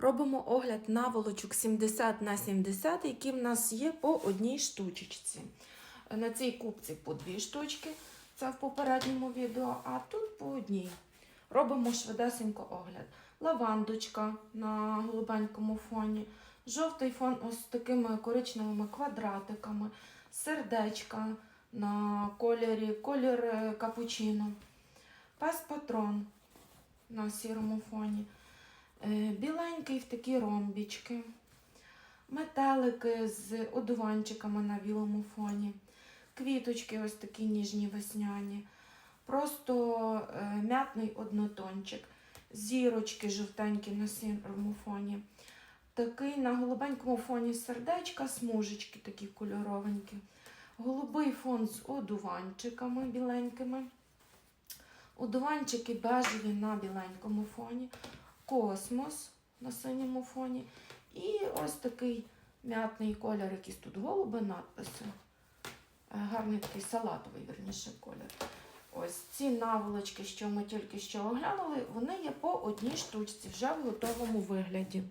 Робимо огляд наволочок 70 на 70, які в нас є по одній штучечці. На цій купці по дві штучки, це в попередньому відео, а тут по одній. Робимо швидесенько огляд. Лавандочка на голубенькому фоні, жовтий фон ось з такими коричневими квадратиками, сердечка на кольорі, колір е, капучино, пес патрон на сірому фоні, біленький в такі ромбічки, метелики з одуванчиками на білому фоні, квіточки ось такі ніжні весняні, просто е, м'ятний однотончик, зірочки жовтенькі на сірому фоні. Такий на голубенькому фоні сердечка, смужечки такі кольоровенькі. Голубий фон з одуванчиками біленькими. Одуванчики бежеві на біленькому фоні. Космос на синьому фоні. І ось такий м'ятний колір, якийсь тут голуби, надписи. Е, Гарний такий салатовий, верніше, колір. Ось ці наволочки, що ми тільки що оглянули, вони є по одній штучці вже в готовому вигляді.